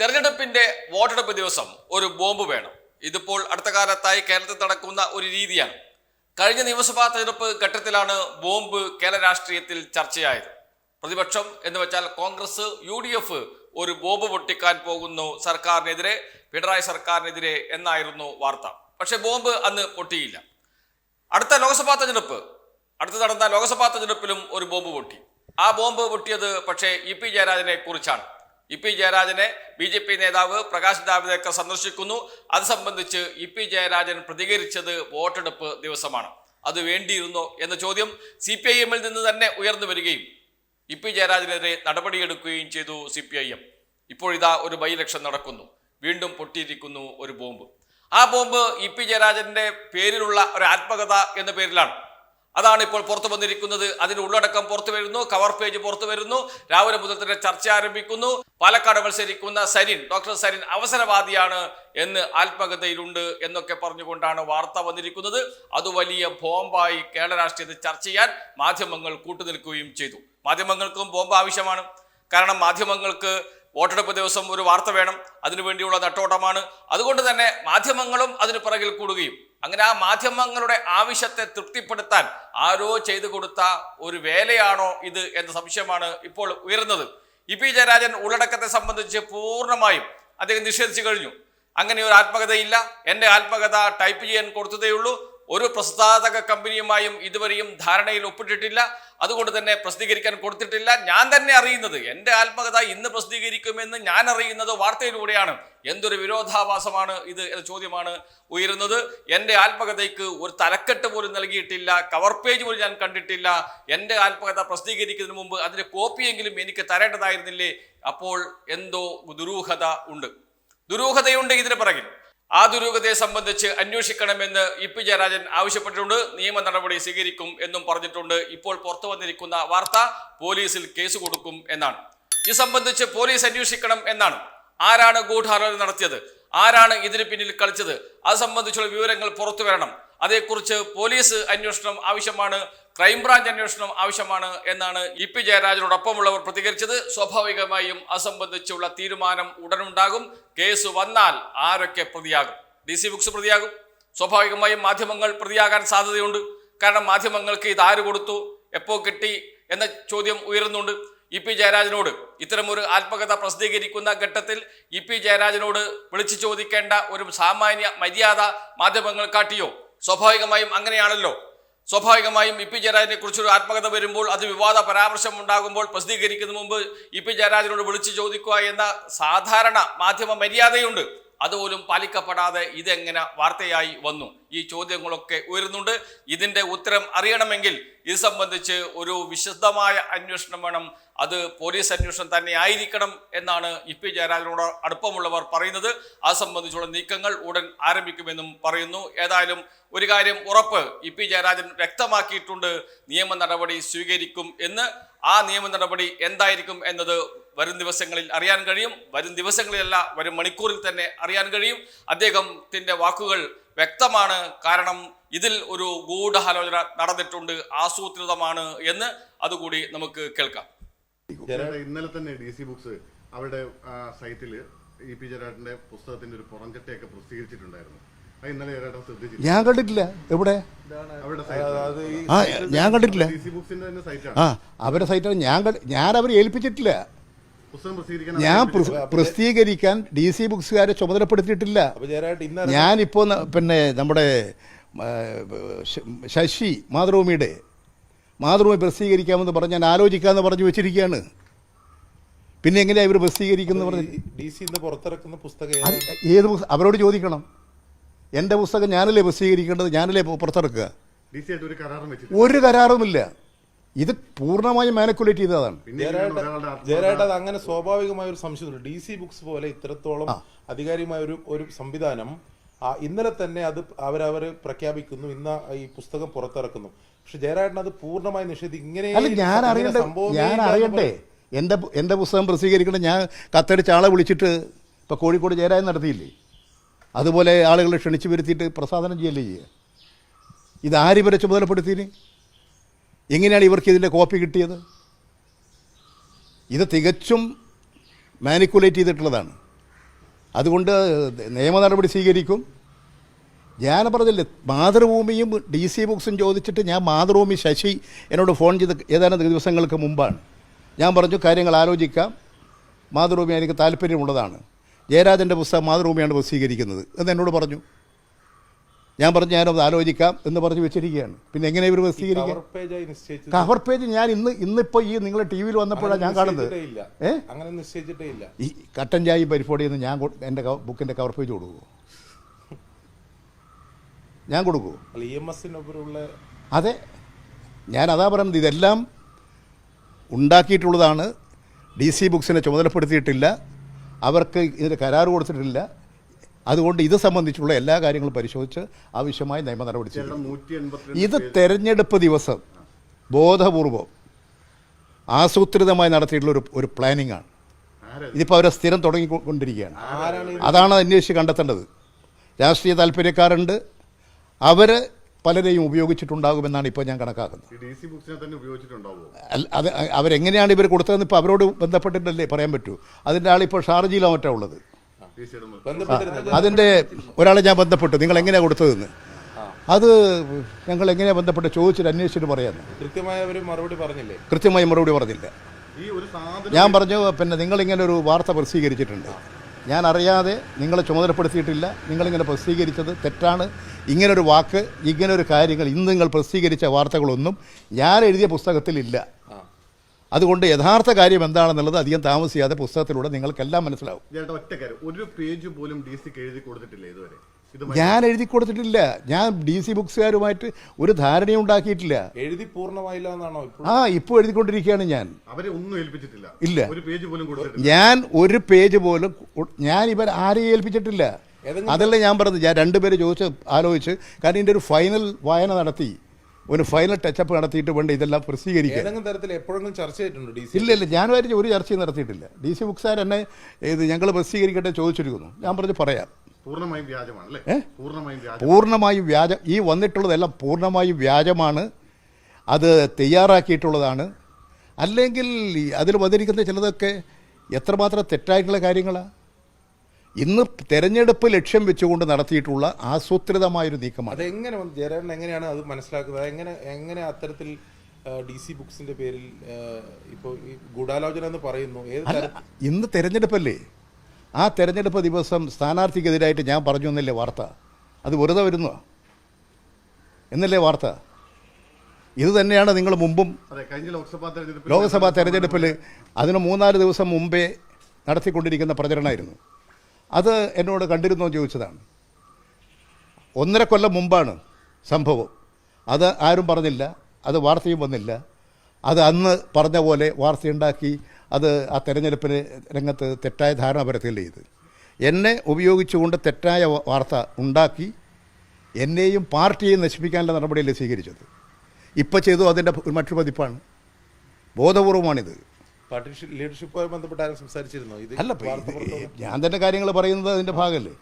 തെരഞ്ഞെടുപ്പിന്റെ വോട്ടെടുപ്പ് ദിവസം ഒരു ബോംബ് വേണം. ഇതിപ്പോൾ അടുത്ത കാലത്തായി കേരളത്തിൽ നടക്കുന്ന ഒരു രീതിയാണ്. കഴിഞ്ഞ നിയമസഭാ തെരഞ്ഞെടുപ്പ് ഘട്ടത്തിലാണ് ബോംബ് കേരള രാഷ്ട്രീയത്തിൽ ചർച്ചയായത്. പ്രതിപക്ഷം എന്ന് വെച്ചാൽ കോൺഗ്രസ് യു ഡി എഫ് ഒരു ബോംബ് പൊട്ടിക്കാൻ പോകുന്നു സർക്കാരിനെതിരെ പിണറായി സർക്കാരിനെതിരെ എന്നായിരുന്നു വാർത്ത. പക്ഷെ ബോംബ് അന്ന് പൊട്ടിയില്ല. അടുത്ത ലോക്സഭാ തെരഞ്ഞെടുപ്പ് അടുത്ത് നടന്ന ലോക്സഭാ തെരഞ്ഞെടുപ്പിലും ഒരു ബോംബ് പൊട്ടി. ആ ബോംബ് പൊട്ടിയത് പക്ഷേ ഇ പി ജയരാജനെ കുറിച്ചാണ്. ഇ പി ജയരാജനെ ബി ജെ പി നേതാവ് പ്രകാശ് ജാവ്ദേക്കർ സന്ദർശിക്കുന്നു. അത് സംബന്ധിച്ച് ഇ പി ജയരാജൻ പ്രതികരിച്ചത് വോട്ടെടുപ്പ് ദിവസമാണ്. അത് വേണ്ടിയിരുന്നോ എന്ന ചോദ്യം സി പി ഐ എമ്മിൽ നിന്ന് തന്നെ ഉയർന്നു വരികയും ഇ പി ജയരാജനെതിരെ നടപടിയെടുക്കുകയും ചെയ്തു സി പി ഐ എം. ഇപ്പോഴിതാ ഒരു ബൈ ഇലക്ഷൻ നടക്കുന്നു. വീണ്ടും പൊട്ടിയിരിക്കുന്നു ഒരു ബോംബ്. ആ ബോംബ് ഇ പി ജയരാജന്റെ പേരിലുള്ള ഒരു ആത്മകഥ എന്ന പേരിലാണ്. അതാണ് ഇപ്പോൾ പുറത്തു വന്നിരിക്കുന്നത്. അതിന്റെ ഉള്ളടക്കം പുറത്തു വരുന്നു. കവർ പേജ് പുറത്തു വരുന്നു. രാവിലെ മുതൽ തന്നെ ചർച്ച ആരംഭിക്കുന്നു. പാലക്കാട് മത്സരിക്കുന്ന സരിൻ ഡോക്ടർ സരിൻ അവസരവാദിയാണ് എന്ന് ആത്മകഥയിലുണ്ട് എന്നൊക്കെ പറഞ്ഞുകൊണ്ടാണ് വാർത്ത വന്നിരിക്കുന്നത്. അത് വലിയ ബോംബായി കേരള രാഷ്ട്രീയത്തിൽ ചർച്ച ചെയ്യാൻ മാധ്യമങ്ങൾ കൂട്ടുനിൽക്കുകയും ചെയ്തു. മാധ്യമങ്ങൾക്കും ബോംബ് ആവശ്യമാണ്. കാരണം മാധ്യമങ്ങൾക്ക് വോട്ടെടുപ്പ് ദിവസം ഒരു വാർത്ത വേണം. അതിനുവേണ്ടിയുള്ള നെട്ടോട്ടമാണ്. അതുകൊണ്ട് തന്നെ മാധ്യമങ്ങളും അതിന് പിറകിൽ കൂടുകയും അങ്ങനെ ആ മാധ്യമങ്ങളുടെ ആവശ്യത്തെ തൃപ്തിപ്പെടുത്താൻ ആരോ ചെയ്തു കൊടുത്ത ഒരു വേലയാണോ ഇത് എന്ന സംശയമാണ് ഇപ്പോൾ ഉയരുന്നത്. ഇ പി ജയരാജൻ ഉള്ളടക്കത്തെ സംബന്ധിച്ച് പൂർണമായും അദ്ദേഹം നിഷേധിച്ചു കഴിഞ്ഞു. അങ്ങനെ ഒരു ആത്മകഥയില്ല. എന്റെ ആത്മകഥ ടൈപ്പ് ചെയ്യാൻ കൊടുത്തതേ ഉള്ളൂ ഒരു പ്രസ്താവക കമ്പനിയുമായും ഇതുവരെയും ധാരണയിൽ ഒപ്പിട്ടിട്ടില്ല. അതുകൊണ്ട് തന്നെ പ്രസിദ്ധീകരിക്കാൻ കൊടുത്തിട്ടില്ല. ഞാൻ തന്നെ അറിയുന്നത് എന്റെ ആത്മകഥ ഇന്ന് പ്രസിദ്ധീകരിക്കുമെന്ന് ഞാൻ അറിയുന്നത് വാർത്തയിലൂടെയാണ്. എന്തൊരു വിരോധാഭാസമാണ് ഇത് എന്ന ചോദ്യമാണ് ഉയരുന്നത്. എന്റെ ആത്മകഥയ്ക്ക് ഒരു തലക്കെട്ട് പോലും നൽകിയിട്ടില്ല. കവർ പേജ് പോലും ഞാൻ കണ്ടിട്ടില്ല. എന്റെ ആത്മകഥ പ്രസിദ്ധീകരിക്കുന്നതിന് മുമ്പ് അതിന്റെ കോപ്പിയെങ്കിലും എനിക്ക് തരേണ്ടതായിരുന്നില്ലേ? അപ്പോൾ എന്തോ ദുരൂഹത ഉണ്ട്. ദുരൂഹതയുണ്ട് ഇതിന് പിറകിൽ. ആ ദുരൂഹതയെ സംബന്ധിച്ച് അന്വേഷിക്കണമെന്ന് ഇ പി ജയരാജൻ ആവശ്യപ്പെട്ടിട്ടുണ്ട്. നിയമ നടപടി സ്വീകരിക്കും എന്നും പറഞ്ഞിട്ടുണ്ട്. ഇപ്പോൾ പുറത്തു വന്നിരിക്കുന്ന വാർത്ത പോലീസിൽ കേസ് കൊടുക്കും എന്നാണ്. ഇത് സംബന്ധിച്ച് പോലീസ് അന്വേഷിക്കണം എന്നാണ്. ആരാണ് ഗൂഢാലോചന നടത്തിയത്? ആരാണ് ഇതിന് പിന്നിൽ കളിച്ചത്? അത് സംബന്ധിച്ചുള്ള വിവരങ്ങൾ പുറത്തു വരണം. അതേക്കുറിച്ച് പോലീസ് അന്വേഷണം ആവശ്യമാണ് ക്രൈംബ്രാഞ്ച് അന്വേഷണം ആവശ്യമാണ് എന്നാണ് ഇ പി ജയരാജനോടൊപ്പമുള്ളവർ പ്രതികരിച്ചത്. സ്വാഭാവികമായും അത് സംബന്ധിച്ചുള്ള തീരുമാനം ഉടനുണ്ടാകും. കേസ് വന്നാൽ ആരൊക്കെ പ്രതിയാകും? ഡി സി ബുക്സ് പ്രതിയാകും. സ്വാഭാവികമായും മാധ്യമങ്ങൾ പ്രതിയാകാൻ സാധ്യതയുണ്ട്. കാരണം മാധ്യമങ്ങൾക്ക് ഇത് ആര് കൊടുത്തു എപ്പോൾ കിട്ടി എന്ന ചോദ്യം ഉയരുന്നുണ്ട്. ഇ പി ജയരാജനോട് ഇത്തരമൊരു ആത്മകഥ പ്രസിദ്ധീകരിക്കുന്ന ഘട്ടത്തിൽ ഇ പി ജയരാജനോട് വിളിച്ചു ചോദിക്കേണ്ട ഒരു സാമാന്യ മര്യാദ മാധ്യമങ്ങൾ കാട്ടിയോ? സ്വാഭാവികമായും അങ്ങനെയാണല്ലോ. സ്വാഭാവികമായും ഇ പി ജയരാജനെ കുറിച്ചൊരു ആത്മകഥ വരുമ്പോൾ അത് വിവാദ പരാമർശം ഉണ്ടാകുമ്പോൾ പ്രസിദ്ധീകരിക്കുന്ന മുമ്പ് ഇ പി ജയരാജനോട് വിളിച്ചു ചോദിക്കുക എന്ന സാധാരണ മാധ്യമ മര്യാദയുണ്ട്. അതുപോലും പാലിക്കപ്പെടാതെ ഇതെങ്ങനെ വാർത്തയായി വന്നു? ഈ ചോദ്യങ്ങളൊക്കെ ഉയരുന്നുണ്ട്. ഇതിന്റെ ഉത്തരം അറിയണമെങ്കിൽ ഇത് സംബന്ധിച്ച് ഒരു വിശദമായ അന്വേഷണം വേണം. അത് പോലീസ് അന്വേഷണം തന്നെ ആയിരിക്കണം എന്നാണ് ഇ പി ജയരാജനോട് അടുപ്പമുള്ളവർ പറയുന്നത്. അത് സംബന്ധിച്ചുള്ള നീക്കങ്ങൾ ഉടൻ ആരംഭിക്കുമെന്നും പറയുന്നു. ഏതായാലും ഒരു കാര്യം ഉറപ്പ് ഇ പി ജയരാജൻ വ്യക്തമാക്കിയിട്ടുണ്ട്. നിയമ നടപടി സ്വീകരിക്കും എന്ന്. ആ നിയമ നടപടി എന്തായിരിക്കും എന്നത് വരും ദിവസങ്ങളിൽ അറിയാൻ കഴിയും. വരും ദിവസങ്ങളിലല്ല വരും മണിക്കൂറിൽ തന്നെ അറിയാൻ കഴിയും. അദ്ദേഹത്തിന്റെ വാക്കുകൾ വ്യക്തമാണ്. കാരണം ഇതിൽ ഒരു ഗൂഢാലോചന നടന്നിട്ടുണ്ട്. ആസൂത്രിതമാണ് എന്ന് അതുകൂടി നമുക്ക് കേൾക്കാം. ഇന്നലെ തന്നെ ഡി സി ബുക്സ് അവരുടെ സൈറ്റിൽ സൈറ്റിൽ ഇ പി ജയരാജന്റെ പുസ്തകത്തിന്റെ ഒരു പുറംചട്ടയൊക്കെ പ്രസിദ്ധീകരിച്ചിട്ടുണ്ടായിരുന്നു. ഞാൻ കണ്ടിട്ടില്ല. എവിടെ? ആ ഞാൻ കണ്ടിട്ടില്ല. ഡി ബുക്സിന്റെ തന്നെ സൈറ്റാണ്. ആ അവരുടെ സൈറ്റാണ്. ഞാൻ ഞാൻ അവരെ ഏൽപ്പിച്ചിട്ടില്ല. ഞാൻ. പ്രസിദ്ധീകരിക്കാൻ ഡി സി ബുക്സുകാരെ ചുമതലപ്പെടുത്തിയിട്ടില്ല. ഞാനിപ്പോൾ പിന്നെ നമ്മുടെ ശശി മാതൃഭൂമിയുടെ മാതൃഭൂമി പ്രസിദ്ധീകരിക്കാമെന്ന് പറഞ്ഞ് ഞാൻ ആലോചിക്കാമെന്ന് പറഞ്ഞു വെച്ചിരിക്കുകയാണ്. പിന്നെ എങ്ങനെയാണ് ഇവർ പ്രസിദ്ധീകരിക്കുന്നത് പറഞ്ഞ്? ഡി സി ഇന്ന് പുറത്തിറക്കുന്ന പുസ്തകം ഏത് പുസ്തകം അവരോട് ചോദിക്കണം. എന്റെ പുസ്തകം ഞാനല്ലേ പ്രസിദ്ധീകരിക്കേണ്ടത്? ഞാനല്ലേ പുറത്തിറക്കുക? ഡി സി ആയിട്ട് ഒരു കരാറും ഒരു കരാറുമില്ല. ഇത് പൂർണമായും മാനിക്കുലേറ്റ് ചെയ്തതാണ് ജയരായിട്ട് അത് അങ്ങനെ സ്വാഭാവികമായ ഒരു സംശയമുണ്ട്. ഡി സി ബുക്സ് പോലെ ഇത്രത്തോളം അധികാരികമായ ഒരു ഒരു സംവിധാനം ഇന്നലെ തന്നെ അത് അവരവർ പ്രഖ്യാപിക്കുന്നു. ഇന്ന് ഈ പുസ്തകം പുറത്തിറക്കുന്നു. പക്ഷെ ജയരാജൻ അത് പൂർണമായി നിഷേധിക്കും. ഇങ്ങനെ ഞാൻ അറിയണ്ടേ ഞാൻ അറിയട്ടെ. എന്റെ എന്റെ എന്റെ എന്റെ പുസ്തകം പ്രസിദ്ധീകരിക്കണം ഞാൻ കത്തടിച്ച ആളെ വിളിച്ചിട്ട് ഇപ്പോൾ കോഴിക്കോട് ജയരാജൻ നടത്തിയില്ലേ? അതുപോലെ ആളുകളെ ക്ഷണിച്ചു വരുത്തിയിട്ട് പ്രസാദനം ചെയ്യല്ലേ ചെയ്യുക ഇത് ആര് വരെ ചുമതലപ്പെടുത്തിന് എങ്ങനെയാണ് ഇവർക്ക് ഇതിന്റെ കോപ്പി കിട്ടിയത്? ഇത് തികച്ചും മാനിക്കുലേറ്റ് ചെയ്തിട്ടുള്ളതാണ്. അതുകൊണ്ട് നിയമ നടപടി സ്വീകരിക്കും. ഞാൻ പറഞ്ഞില്ലേ മാതൃഭൂമിയും ഡി സി ബുക്സും ചോദിച്ചിട്ട് ഞാൻ മാതൃഭൂമി ശശി എന്നോട് ഫോൺ ചെയ്ത് ഏതാനും ദിവസങ്ങൾക്ക് മുമ്പാണ്. ഞാൻ പറഞ്ഞു കാര്യങ്ങൾ ആലോചിക്കാം. മാതൃഭൂമി എനിക്ക് താല്പര്യമുള്ളതാണ്. ജയരാജന്റെ പുസ്തകം മാതൃഭൂമിയാണ് പ്രസിദ്ധീകരിക്കുന്നത് എന്ന് എന്നോട് പറഞ്ഞു. ഞാൻ പറഞ്ഞു ഞാനത് ആലോചിക്കാം എന്ന് പറഞ്ഞ് വെച്ചിരിക്കുകയാണ്. പിന്നെ എങ്ങനെ ഇവർ പ്രസിദ്ധീകരിക്കുക കവർ പേജ് ഞാൻ ഇന്ന് ഇന്നിപ്പോ ഈ നിങ്ങൾ ടി വിയിൽ വന്നപ്പോഴാണ് ഞാൻ കാണുന്നത്. അങ്ങനെ നിശ്ചയിച്ചിട്ടേ ഇല്ല. ഈ കട്ടൻ ചായ ചായയും എന്ന് ഞാൻ എന്റെ എന്റെ ബുക്കിന്റെ കവർ പേജ് കൊടുക്കുമോ ഞാൻ കൊടുക്കുമോ അതെ. ഞാൻ അതാ പറയുന്നത് ഇതെല്ലാം ഉണ്ടാക്കിയിട്ടുള്ളതാണ്. ഡി സി ബുക്സിനെ ചുമതലപ്പെടുത്തിയിട്ടില്ല. അവർക്ക് ഇതിന് കരാർ കൊടുത്തിട്ടില്ല. അതുകൊണ്ട് ഇത് സംബന്ധിച്ചുള്ള എല്ലാ കാര്യങ്ങളും പരിശോധിച്ച് ആവശ്യമായ നിയമ നടപടി ഇത് തെരഞ്ഞെടുപ്പ് ദിവസം ബോധപൂർവം ആസൂത്രിതമായി നടത്തിയിട്ടുള്ള ഒരു ഒരു പ്ലാനിംഗ് ആണ്. ഇതിപ്പോൾ അവരെ സ്ഥിരം തുടങ്ങിക്കൊണ്ടിരിക്കുകയാണ്. അതാണ് അന്വേഷിച്ച് കണ്ടെത്തേണ്ടത്. രാഷ്ട്രീയ താല്പര്യക്കാരുണ്ട്. അവർ പലരെയും ഉപയോഗിച്ചിട്ടുണ്ടാകുമെന്നാണ് ഇപ്പോൾ ഞാൻ കണക്കാക്കുന്നത്. അത് അവരെങ്ങനെയാണ് ഇവർ കൊടുത്തതെന്ന് ഇപ്പോൾ അവരോട് ബന്ധപ്പെട്ടിട്ടല്ലേ പറയാൻ പറ്റൂ. അതിന്റെ ആളിപ്പോൾ ഷാർജയിലോ മറ്റോ ഉള്ളത്. അതിന്റെ ഒരാളെ ഞാൻ ബന്ധപ്പെട്ടു. നിങ്ങൾ എങ്ങനെയാണ് കൊടുത്തതെന്ന്? അത് ഞങ്ങൾ എങ്ങനെയാണ് ബന്ധപ്പെട്ട് ചോദിച്ചിട്ട് അന്വേഷിച്ചിട്ട് പറയാമെന്ന് കൃത്യമായ അവർ മറുപടി പറഞ്ഞില്ലേ? കൃത്യമായി മറുപടി പറഞ്ഞില്ല. ഈ ഒരു സാധനം ഞാൻ പറഞ്ഞു പിന്നെ നിങ്ങളിങ്ങനെ ഒരു വാർത്ത പ്രസിദ്ധീകരിച്ചിട്ടുണ്ട്. ഞാൻ അറിയാതെ നിങ്ങളെ ചുമതലപ്പെടുത്തിയിട്ടില്ല. നിങ്ങളിങ്ങനെ പ്രസിദ്ധീകരിച്ചത് തെറ്റാണ്. ഇങ്ങനൊരു വാക്ക് ഇങ്ങനൊരു കാര്യങ്ങൾ ഇന്ന് നിങ്ങൾ പ്രസിദ്ധീകരിച്ച വാർത്തകളൊന്നും ഞാൻ എഴുതിയ പുസ്തകത്തിലില്ല. അതുകൊണ്ട് യഥാർത്ഥ കാര്യം എന്താണെന്നുള്ളത് അധികം താമസിയാതെ പുസ്തകത്തിലൂടെ നിങ്ങൾക്കെല്ലാം മനസ്സിലാവും. ചേട്ടാ ഒറ്റ കാര്യം. ഒരു പേജ് പോലും ഡി സിക്ക് എഴുതി കൊടുത്തിട്ടില്ല ഇതുവരെ. ഞാൻ എഴുതി കൊടുത്തിട്ടില്ല. ഞാൻ ഡി സി ബുക്സുകാരുമായിട്ട് ഒരു ധാരണയും ഉണ്ടാക്കിയിട്ടില്ല. എഴുതി പൂർണമായില്ല എന്നാണോ ആ ഇപ്പോൾ എഴുതിക്കൊണ്ടിരിക്കുകയാണ് ഞാൻ. അവരെ ഒന്നും ഏൽപ്പിച്ചിട്ടില്ല. ഇല്ല. ഒരു പേജ് പോലും കൊടുത്തിട്ടില്ല. ഞാൻ ഒരു പേജ് പോലും ഞാൻ ഇവർ ആരെയും ഏൽപ്പിച്ചിട്ടില്ല. അതല്ല ഞാൻ പറഞ്ഞത്. ഞാൻ രണ്ടുപേര് ചോദിച്ച് ആലോചിച്ച്. കാരണം ഇതിന്റെ ഒരു ഫൈനൽ വായന നടത്തി. ഒരു ഫൈനൽ ടച്ചപ്പ് നടത്തിയിട്ട് വേണ്ട ഇതെല്ലാം പ്രസിദ്ധീകരിക്കുക ഏതെങ്കിലും തരത്തിൽ എപ്പോഴെങ്കിലും ചർച്ച ചെയ്തിട്ടുണ്ടോ ഡി സി ഇല്ല ഇല്ല. ഞാനുമായിട്ട് ഒരു ചർച്ചയും നടത്തിയിട്ടില്ല. ഡി സി ബുക്സാർ എന്നെ ഇത് ഞങ്ങൾ പ്രസിദ്ധീകരിക്കട്ടെ ചോദിച്ചിരിക്കുന്നു. ഞാൻ പറഞ്ഞു പറയാം. പൂർണമായും വ്യാജമാണ് പൂർണമായും വ്യാജ ഈ വന്നിട്ടുള്ളതെല്ലാം പൂർണമായും വ്യാജമാണ്. അത് തയ്യാറാക്കിയിട്ടുള്ളതാണ്. അല്ലെങ്കിൽ അതിൽ വന്നിരിക്കുന്ന ചിലതൊക്കെ എത്രമാത്രം തെറ്റായിട്ടുള്ള കാര്യങ്ങളാണ് ഇന്ന് തെരഞ്ഞെടുപ്പ് ലക്ഷ്യം വെച്ചുകൊണ്ട് നടത്തിയിട്ടുള്ള ആസൂത്രിതമായൊരു നീക്കമാണ്. അതെങ്ങനെ ജയരാജൻ എങ്ങനെയാണ് അത് മനസ്സിലാക്കുന്നത്? എങ്ങനെ എങ്ങനെ അത്തരത്തിൽ ഡി സി ബുക്സിന്റെ പേരിൽ ഇപ്പോൾ ഈ ഗൂഢാലോചന എന്ന് പറയുന്നു? ഏത് ഇന്ന് തെരഞ്ഞെടുപ്പല്ലേ? ആ തെരഞ്ഞെടുപ്പ് ദിവസം സ്ഥാനാർത്ഥിക്കെതിരായിട്ട് ഞാൻ പറഞ്ഞു എന്നല്ലേ വാർത്ത? അത് വെറുതെ വരുന്നു? എന്നല്ലേ വാർത്ത? ഇത് തന്നെയാണ് നിങ്ങൾ മുമ്പും ലോക്സഭാ തെരഞ്ഞെടുപ്പിൽ അതിന് മൂന്നാൽ ദിവസം മുമ്പേ നടത്തിക്കൊണ്ടിരിക്കുന്ന പ്രചരണമായിരുന്നു. അത് എന്നോട് കണ്ടിരുന്നോ ചോദിച്ചതാണ്. ഒന്നര കൊല്ലം മുമ്പാണ് സംഭവം. അത് ആരും പറഞ്ഞില്ല അത് വാർത്തയും വന്നില്ല. അത് അന്ന് പറഞ്ഞ പോലെ വാർത്തയുണ്ടാക്കി അത് ആ തെരഞ്ഞെടുപ്പിന് രംഗത്ത് തെറ്റായ ധാരണ പരത്തുകയല്ലേ ചെയ്ത് എന്നെ ഉപയോഗിച്ചുകൊണ്ട് തെറ്റായ വാർത്ത ഉണ്ടാക്കി എന്നെയും പാർട്ടിയെയും നശിപ്പിക്കാനുള്ള നടപടിയല്ലേ സ്വീകരിച്ചത്. ഇപ്പോൾ ചെയ്തു അതിന്റെ മറ്റൊരു പതിപ്പാണ്. ബോധപൂർവമാണിത്. പാർട്ടി ലീഡർഷിപ്പുമായി ബന്ധപ്പെട്ട് ആരും സംസാരിച്ചിരുന്നോ? ഇത് അല്ല. ഞാൻ തന്നെ കാര്യങ്ങൾ പറയുന്നത് അതിന്റെ ഭാഗമല്ലേ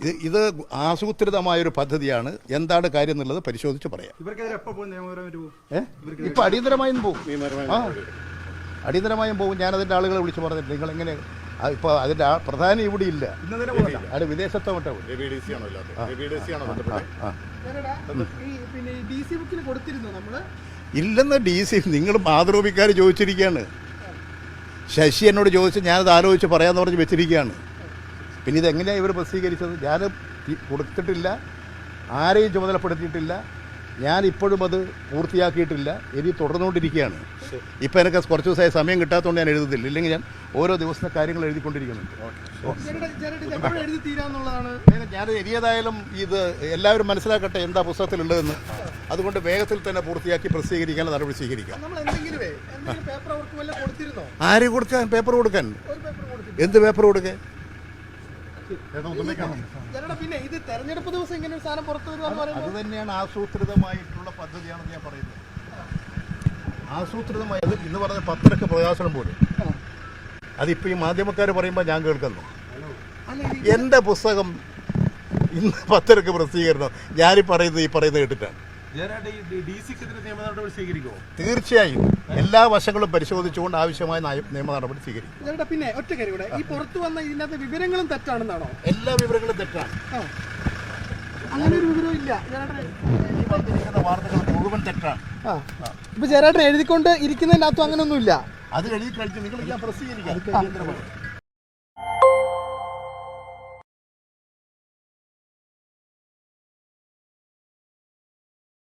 ഇത് ഇത് ആസൂത്രിതമായൊരു പദ്ധതിയാണ്. എന്താണ് കാര്യം എന്നുള്ളത് പരിശോധിച്ച് പറയാം. ഇപ്പൊ അടിയന്തരമായും പോകും. അടിയന്തരമായും ആ. അടിയന്തരമായും പോകും. ഞാനതിന്റെ ആളുകളെ വിളിച്ചു പറഞ്ഞിട്ട് നിങ്ങൾ എങ്ങനെ ഇപ്പൊ അതിന്റെ പ്രധാനം ഇവിടെ ഇല്ല. അത് വിദേശത്തെ ആ. പിന്നെ ഈ ഡി സി ബുക്കിന് കൊടുത്തിരുന്നു നമ്മൾ? ഇല്ലെന്ന് ഡി സി നിങ്ങൾ മാതൃഭൂമിക്കാർ ചോദിച്ചിരിക്കുകയാണ്. ശശി എന്നോട് ചോദിച്ച് ഞാനത് ആലോചിച്ച് പറയാമെന്ന് പറഞ്ഞ് വെച്ചിരിക്കുകയാണ്. പിന്നെ ഇതെങ്ങനെയാണ് ഇവർ പ്രസിദ്ധീകരിച്ചത്? ഞാൻ കൊടുത്തിട്ടില്ല ആരെയും ചുമതലപ്പെടുത്തിയിട്ടില്ല ഞാൻ ഇപ്പോഴും അത് പൂർത്തിയാക്കിയിട്ടില്ല ഇനി തുടർന്നുകൊണ്ടിരിക്കുകയാണ്. ഇപ്പം എനിക്ക് കുറച്ച് ദിവസമായി സമയം കിട്ടാത്തതുകൊണ്ട് ഞാൻ എഴുതുന്നില്ല ഇല്ലെങ്കിൽ ഞാൻ ഓരോ ദിവസത്തെ കാര്യങ്ങൾ എഴുതിക്കൊണ്ടിരിക്കുന്നുണ്ട്. ഞാൻ എരിയതായാലും ഇത് എല്ലാവരും മനസ്സിലാക്കട്ടെ എന്താ പുസ്തകത്തിലുള്ളതെന്ന്. അതുകൊണ്ട് വേഗത്തിൽ തന്നെ പൂർത്തിയാക്കി പ്രസിദ്ധീകരിക്കാൻ നടപടി സ്വീകരിക്കാം ആര് കൊടുക്കാൻ? പേപ്പർ കൊടുക്കാൻ. ഒരു പേപ്പർ കൊടുത്തില്ല എന്ത് പേപ്പർ കൊടുക്കാൻ? പിന്നെ ഇത് തെരഞ്ഞെടുപ്പ് ദിവസം ഇങ്ങനെ ഒരു സാധനം പുറത്തു അത് തന്നെയാണ് ആസൂത്രിതമായിട്ടുള്ള പദ്ധതിയാണെന്ന് ഞാൻ പറയുന്നത്. ആസൂത്രിതമായത് ഇന്ന് പറഞ്ഞ പത്രക്ക് പ്രകാശനം പോലും. അതിപ്പോൾ ഈ മാധ്യമക്കാർ പറയുമ്പോൾ ഞാൻ കേൾക്കുന്നു. എന്റെ പുസ്തകം ഇന്ന് പത്രക്ക് പ്രസിദ്ധീകരണം. ഞാനീ പറയുന്നത് ഈ പറയുന്നത് കേട്ടിട്ടാണ്. തീർച്ചയായും. എല്ലാ വശങ്ങളും പരിശോധിച്ചുകൊണ്ട് ആവശ്യമായ നയ- നിയമ നടപടി സ്വീകരിക്കും പിന്നെ ഒറ്റ കാര്യം കൂടെ. ഈ പുറത്തു വന്ന ഇതിനകത്ത് വിവരങ്ങളും തെറ്റാണെന്നാണോ? എല്ലാ വിവരങ്ങളും തെറ്റാണ്. അങ്ങനെ ഒരു വിവരവും ഇല്ല. ചേട്ടാ ഈ വന്നിരിക്കുന്ന വാർത്തകൾ മുഴുവൻ തെറ്റാണ്. ആ. ഇപ്പൊ ചേരാട്ടൻ എഴുതിക്കൊണ്ട് ഇരിക്കുന്നതിനകത്തും അങ്ങനെയൊന്നുമില്ല അത് എഴുതി കഴിച്ച് നിങ്ങൾ ഞാൻ പ്രസിദ്ധീകരിക്കാം